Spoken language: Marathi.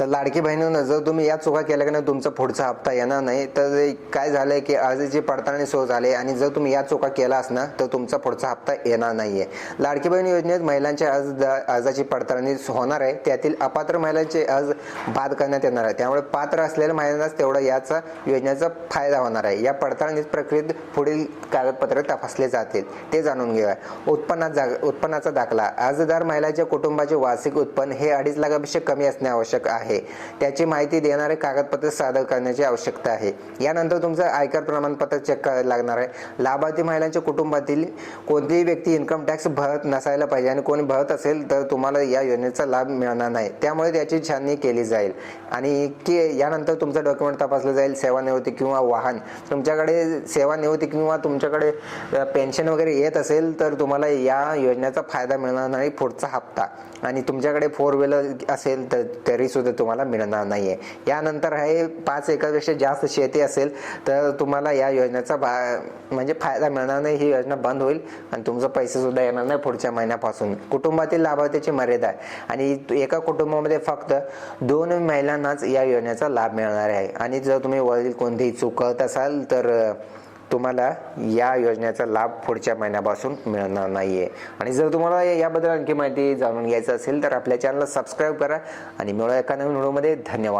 तर लाडकी बहिणीनं जर तुम्ही या चुका केल्या की तुमचा पुढचा हप्ता येणार नाही तर काय झालंय की अर्जाची पडताळणी सुरू झाली आणि जर तुम्ही या चुका केला असणार तर तुमचा पुढचा हप्ता येणार नाहीये. लाडकी बहीण योजनेत महिलांच्या अर्ज अर्जाची पडताळणी होणार आहे. त्यातील अपात्र महिलांचे अर्ज बाद करण्यात येणार आहे. त्यामुळे पात्र असलेल्या महिलांनाच तेवढा याचा योजनेचा फायदा होणार आहे. या पडताळणी प्रक्रियेत पुढील कागदपत्रे तपासले जातील. ते जाणून घेऊया. उत्पन्नात जाग उत्पन्नाचा दाखला. अर्जदार महिलाच्या कुटुंबाचे वार्षिक उत्पन्न हे अडीच लाखापेक्षा कमी असणे आवश्यक आहे. त्याची माहिती देणारे कागदपत्र सादर करण्याची आवश्यकता आहे. यानंतर तुमचं आयकर प्रमाणपत्र चेक करायला लागणार आहे. लाभार्थी महिलांच्या कुटुंबातील कोणतीही व्यक्ती इन्कम टॅक्स भरत नसायला पाहिजे आणि कोणी भरत असेल तर तुम्हाला या योजनेचा लाभ मिळणार नाही. त्यामुळे त्याची छाननी केली जाईल. आणि की यानंतर तुमचं डॉक्युमेंट तपासलं जाईल. सेवानिवृत्ती किंवा वाहन. तुमच्याकडे सेवानिवृत्ती किंवा तुमच्याकडे पेन्शन वगैरे येत असेल तर तुम्हाला या योजनेचा फायदा मिळणार नाही पुढचा हप्ता. आणि तुमच्याकडे फोर व्हीलर असेल तर तरीसुद्धा तुम्हाला मिळणार नाही आहे यानंतर आहे पाच एकरपेक्षा जास्त शेती असेल तर तुम्हाला या योजनेचा भा म्हणजे फायदा मिळणार नाही. ही योजना बंद होईल आणि तुमचं पैसेसुद्धा येणार नाही पुढच्या महिन्यापासून. कुटुंबातील लाभार्थीची मर्यादा आहे. आणि एका कुटुंबामध्ये फक्त दोन महिलांनाच या योजनेचा लाभ मिळणार आहे. आणि जर तुम्ही वरील कोणतीही चूक करत असाल तर तुम्हाला या योजनेचा लाभ पुढच्या महिन्यापासून मिळणार नाहीये. आणि जर तुम्हाला याबद्दल आणखी माहिती जाणून घ्यायचं असेल तर आपल्या चॅनलला सबस्क्राईब करा. आणि मिळूया एका नवीन व्हिडिओमध्ये धन्यवाद.